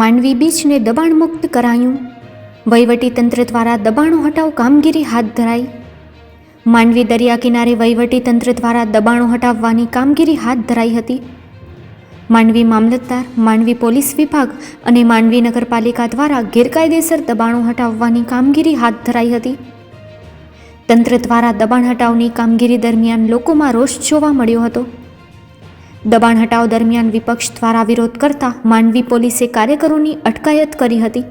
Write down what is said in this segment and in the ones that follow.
માંડવી બીચને દબાણ મુક્ત કરાયું. વહીવટી તંત્ર દ્વારા દબાણો હટાવ કામગીરી હાથ ધરાઈ. માંડવી દરિયા કિનારે વહીવટી તંત્ર દ્વારા દબાણો હટાવવાની કામગીરી હાથ ધરાઈ હતી. માંડવી મામલતદાર, માંડવી પોલીસ વિભાગ અને માંડવી નગરપાલિકા દ્વારા ગેરકાયદેસર દબાણો હટાવવાની કામગીરી હાથ ધરાઈ હતી. તંત્ર દ્વારા દબાણ હટાવની કામગીરી દરમિયાન લોકોમાં રોષ જોવા મળ્યો હતો. દબાણ હટાવ દરમિયાન વિપક્ષ દ્વારા વિરોધ કરતા માંડવી પોલીસે કાર્યકરોની અટકાયત કરી હતી.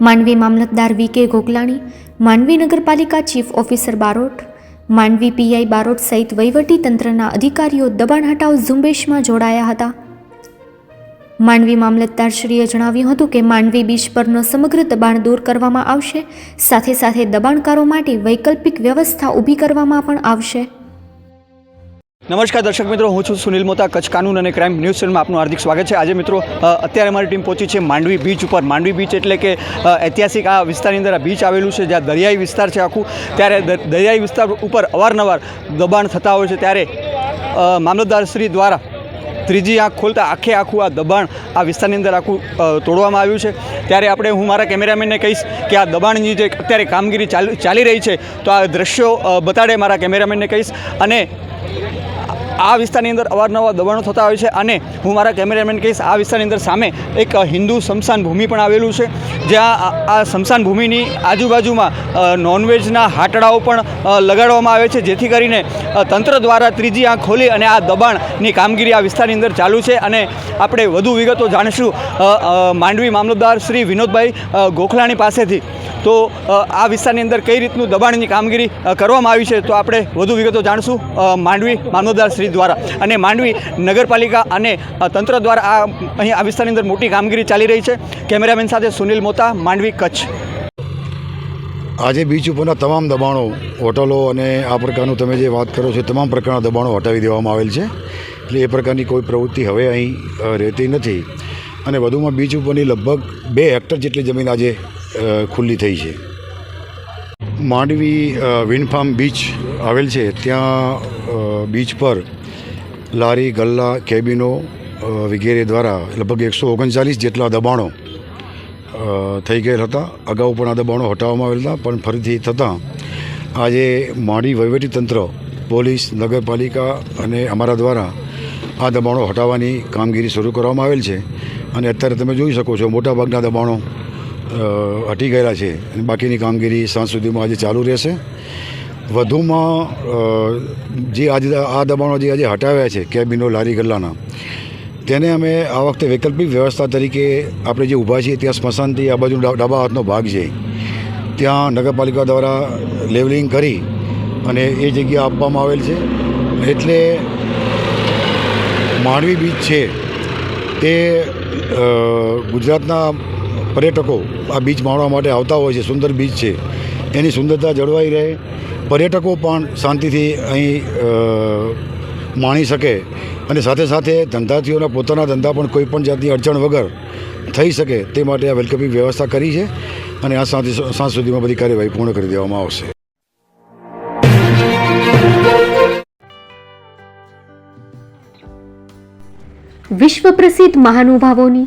માંડવી મામલતદાર વી કે ગોગલાણી, માંડવી નગરપાલિકા chief officer Barot, Mandvi PI Barot સહિત વહીવટી તંત્રના અધિકારીઓ દબાણ હટાવ ઝુંબેશમાં જોડાયા હતા. માંડવી મામલતદારશ્રીએ જણાવ્યું હતું કે માંડવી બીચ પરનો સમગ્ર દબાણ દૂર કરવામાં આવશે, સાથે સાથે દબાણકારો માટે વૈકલ્પિક વ્યવસ્થા ઊભી કરવામાં પણ આવશે. નમસ્કાર દર્શક મિત્રો, હું છું સુનિલ મોતા, કચ્છ કાનૂન અને ક્રાઇમ ન્યૂઝ ચેનલમાં આપનું હાર્દિક સ્વાગત છે. આજે મિત્રો અત્યારે અમારી ટીમ પહોંચી છે માંડવી બીચ ઉપર. માંડવી બીચ એટલે કે ઐતિહાસિક આ વિસ્તારની અંદર આ બીચ આવેલું છે, જ્યાં દરિયાઈ વિસ્તાર છે આખું. ત્યારે દરિયાઈ વિસ્તાર ઉપર અવારનવાર દબાણ થતા હોય છે. ત્યારે મામલતદારશ્રી દ્વારા ત્રીજી આંખ ખોલતા આખે આખું આ દબાણ આ વિસ્તારની અંદર આખું તોડવામાં આવ્યું છે. ત્યારે આપણે, હું મારા કેમેરામેનને કહીશ કે આ દબાણની જે અત્યારે કામગીરી ચાલી રહી છે, તો આ દ્રશ્યો બતાડે મારા કેમેરામેનને કહીશ. અને આ વિસ્તારની અંદર અવારનવાર દબાણો થતા હોય છે અને હું મારા કેમેરામેન કહીશ, આ વિસ્તારની અંદર સામે એક હિન્દુ સ્મશાન ભૂમિ પણ આવેલું છે, જ્યાં આ- સ્મશાન ભૂમિની આજુબાજુમાં નોનવેજના હાટડાઓ પણ લગાડવામાં આવે છે, જેથી કરીને તંત્ર દ્વારા ત્રીજી આંખ ખોલી અને આ દબાણની કામગીરી આ વિસ્તારની અંદર ચાલુ છે અને આપણે વધુ વિગતો જાણીશું માંડવી મામલતદાર શ્રી વિનોદભાઈ ગોખલાણી પાસેથી. તો આ વિસ્તારની અંદર કઈ રીતનું દબાણની કામગીરી કરવામાં આવી છે તો આપણે વધુ વિગતો જાણશું માંડવી મામલતદાર શ્રી દ્વારા. અને માંડવી નગરપાલિકા અને તંત્ર દ્વારા આ, અહીં આ વિસ્તારની અંદર મોટી કામગીરી ચાલી રહી છે. કેમેરામેન સાથે સુનિલ મોતા, માંડવી કચ્છ. આજે બીચ ઉપરના તમામ દબાણો, હોટલો અને આ પ્રકારનું તમે જે વાત કરો છો તમામ પ્રકારના દબાણો હટાવી દેવામાં આવેલ છે. એટલે એ પ્રકારની કોઈ પ્રવૃત્તિ હવે અહીં રહેતી નથી. અને વધુમાં બીચ ઉપરની લગભગ બે હેક્ટર જેટલી જમીન આજે ખુલ્લી થઈ છે. માંડવી વિન્ડફાર્મ બીચ આવેલ છે. ત્યાં બીચ પર લારી, ગલ્લા, કેબિનો વગેરે દ્વારા લગભગ એકસો ઓગણચાલીસ જેટલા દબાણો થઈ ગયેલ હતા. અગાઉ પણ આ દબાણો હટાવવામાં આવેલ હતા, પણ ફરીથી થતાં આજે માંડી વહીવટીતંત્ર, પોલીસ, નગરપાલિકા અને અમારા દ્વારા આ દબાણો હટાવવાની કામગીરી શરૂ કરવામાં આવેલ છે. અને અત્યારે તમે જોઈ શકો છો, મોટાભાગના દબાણો હટી ગયેલા છે. અને બાકીની કામગીરી સાંજ સુધીમાં આજે ચાલુ રહેશે. વધુમાં જે આજે આ દબાણો જે આજે હટાવ્યા છે, કેબિનો લારી ગલ્લાના, તેને અમે આ વખતે વૈકલ્પિક વ્યવસ્થા તરીકે આપણે જે ઊભા છીએ ત્યાં સ્મશાનથી આ બાજુ ડાબા હાથનો ભાગ છે. ત્યાં નગરપાલિકા દ્વારા લેવલિંગ કરી અને એ જગ્યા આપવામાં આવેલ છે. એટલે માંડવી બીચ છે તે ગુજરાતના પર્યટકો આ બીચ માણવા માટે આવતા હોય છે, સુંદર બીચ છે. એની સુંદરતા જળવાઈ રહે. પર્યટકો પણ શાંતિથી અહીં માણી શકે અને સાથે સાથે ધંધાર્થીઓના પોતાના ધંધા પણ કોઈ પણ જાતની અડચણ વગર થઈ શકે તે માટે આ વૈકલ્પિક વ્યવસ્થા કરી છે અને આ સાંજ સાંજ સુધીમાં બધી કાર્યવાહી પૂર્ણ કરી દેવામાં આવશે. વિશ્વ પ્રસિદ્ધ મહાનુભાવોની